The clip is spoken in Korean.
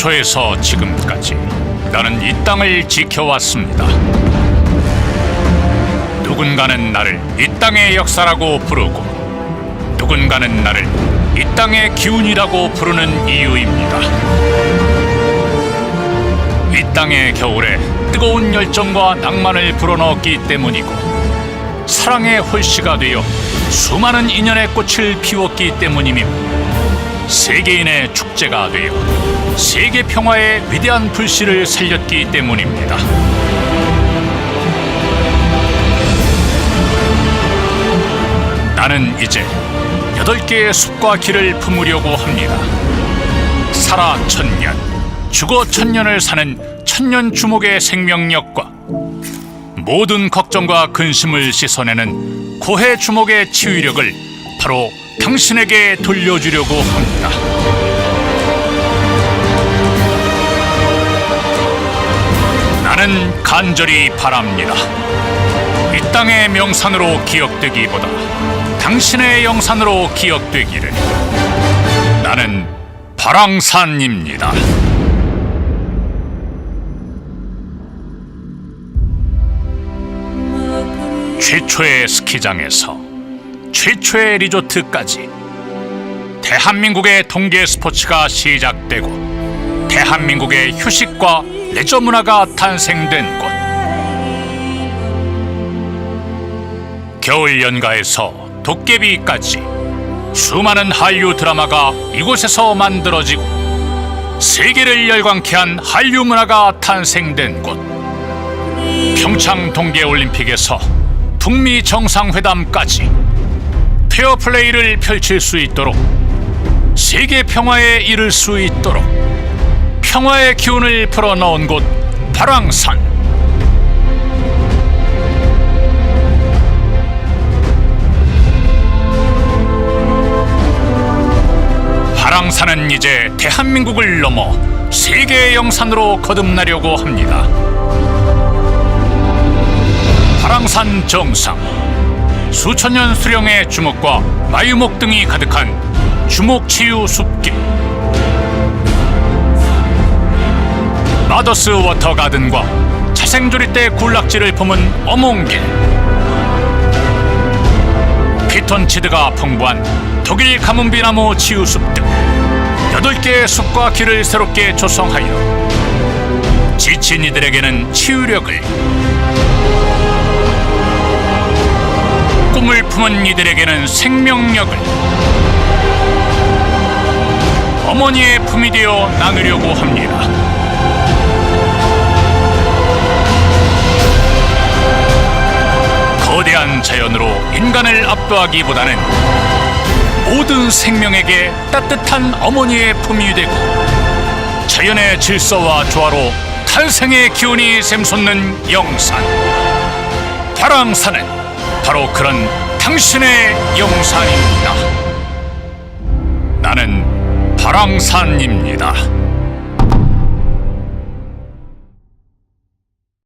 태초에서 지금까지 나는 이 땅을 지켜왔습니다. 누군가는 나를 이 땅의 역사라고 부르고 누군가는 나를 이 땅의 기운이라고 부르는 이유입니다. 이 땅의 겨울에 뜨거운 열정과 낭만을 불어넣었기 때문이고 사랑의 홀씨가 되어 수많은 인연의 꽃을 피웠기 때문이며 세계인의 축제가 되어 세계 평화의 위대한 불씨를 살렸기 때문입니다. 나는 이제 여덟 개의 숲과 길을 품으려고 합니다. 살아 천년, 죽어 천년을 사는 천년 주목의 생명력과 모든 걱정과 근심을 씻어내는 고해 주목의 치유력을 바로 당신에게 돌려주려고 합니다. 나는 간절히 바랍니다. 이 땅의 명산으로 기억되기보다 당신의 영산으로 기억되기를. 나는 바랑산입니다. 최초의 스키장에서 최초의 리조트까지 대한민국의 동계 스포츠가 시작되고 대한민국의 휴식과 레저 문화가 탄생된 곳. 겨울 연가에서 도깨비까지 수많은 한류 드라마가 이곳에서 만들어지고 세계를 열광케 한 한류 문화가 탄생된 곳. 평창 동계 올림픽에서 북미 정상회담까지 페어플레이를 펼칠 수 있도록 세계 평화에 이를 수 있도록 평화의 기운을 불어넣은 곳 발왕산 발왕산은 이제 대한민국을 넘어 세계의 영산으로 거듭나려고 합니다. 발왕산 정상 수천 년 수령의 주목과 마유목 등이 가득한 주목치유 숲길 마더스 워터 가든과 자생조리대 군락지를 품은 어몽길 피톤치드가 풍부한 독일 가문비나무 치유숲 등 여덟 개의 숲과 길을 새롭게 조성하여 지친 이들에게는 치유력을 꿈을 품은 이들에게는 생명력을 어머니의 품이 되어 나누려고 합니다. 자연으로 인간을 압도하기보다는 모든 생명에게 따뜻한 어머니의 품이 되고 자연의 질서와 조화로 탄생의 기운이 샘솟는 영산 발왕산은 바로 그런 당신의 영산입니다. 나는 발왕산입니다.